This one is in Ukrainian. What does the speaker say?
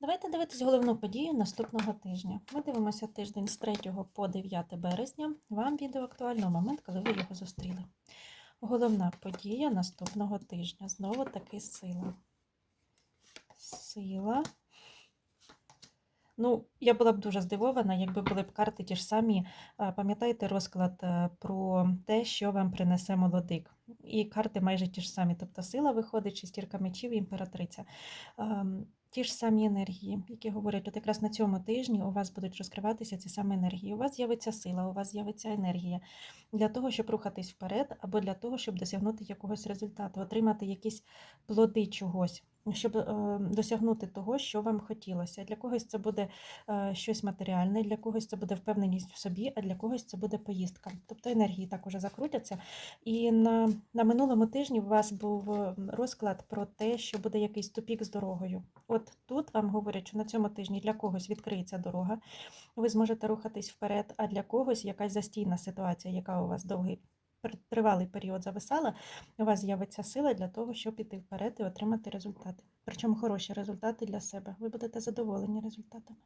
Давайте дивитись головну подію наступного тижня. Ми дивимося тиждень з 3 по 9 березня. Вам відео актуально в момент, коли ви його зустріли. Головна подія наступного тижня. Знову таки сила. Сила. Ну, я була б дуже здивована, якби були б карти ті ж самі. Пам'ятаєте розклад е, про те, що вам принесе молодик. І карти майже ті ж самі. Тобто сила виходить, шестірка мечів і імператриця. Ті ж самі енергії, які говорять, от якраз на цьому тижні у вас будуть розкриватися ці самі енергії. У вас з'явиться сила, у вас з'явиться енергія для того, щоб рухатись вперед, або для того, щоб досягнути якогось результату, отримати якісь плоди чогось, щоб е, досягнути того, що вам хотілося. Для когось це буде е, щось матеріальне, для когось це буде впевненість в собі, а для когось це буде поїздка. Тобто енергії так уже закрутяться. І на, на минулому тижні у вас був е, розклад про те, що буде якийсь тупік з дорогою. От тут вам говорять, що на цьому тижні для когось відкриється дорога, ви зможете рухатись вперед, а для когось якась застійна ситуація, яка у вас довгий тривалий період зависала, у вас з'явиться сила для того, щоб піти вперед і отримати результати. Причому хороші результати для себе. Ви будете задоволені результатами.